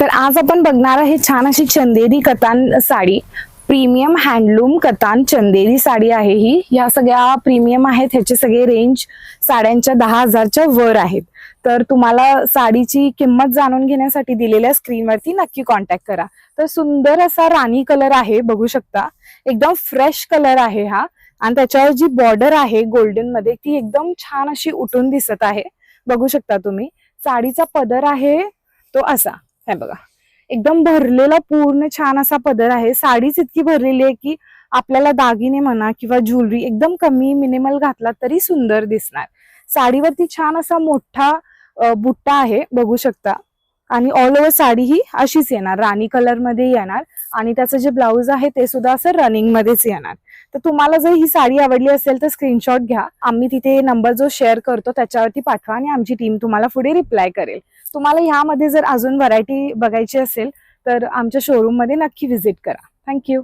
तर आज आपण बघणार आहे छान अशी चंदेरी कतान साडी. प्रीमियम हँडलूम कतान चंदेरी साडी आहे ही. या सगळ्या प्रीमियम आहेत ह्याचे सगळे रेंज साड्यांच्या दहा हजारच्या वर आहेत. तर तुम्हाला साडीची किंमत जाणून घेण्यासाठी दिलेल्या स्क्रीनवरती नक्की कॉन्टॅक्ट करा. तर सुंदर असा राणी कलर आहे बघू शकता. एकदम फ्रेश कलर आहे हा. आणि त्याच्यावर जी बॉर्डर आहे गोल्डनमध्ये ती एकदम छान अशी उठून दिसत आहे. बघू शकता तुम्ही. साडीचा पदर आहे तो असा. हे बघा. एकदम भरलेला पूर्ण छान असा पदर आहे. साडीच इतकी भरलेली आहे की आपल्याला दागिने म्हणा किंवा ज्वेलरी एकदम कमी मिनिमल घातला तरी सुंदर दिसणार. साडीवरती छान असा मोठा बुट्टा आहे बघू शकता. आणि ऑल ओव्हर साडी ही अशीच येणार. राणी कलरमध्ये येणार. आणि त्याचं जे ब्लाऊज आहे ते सुद्धा असं रनिंग मध्येच येणार. तर तुम्हाला जर ही साडी आवडली असेल तर स्क्रीनशॉट घ्या. आम्ही तिथे नंबर जो शेअर करतो त्याच्यावरती पाठवा आणि आमची टीम तुम्हाला पुढे रिप्लाय करेल. तुम्हाला ह्यामध्ये जर अजून व्हरायटी बघायची असेल तर आमच्या शोरूममध्ये नक्की व्हिजिट करा. थँक्यू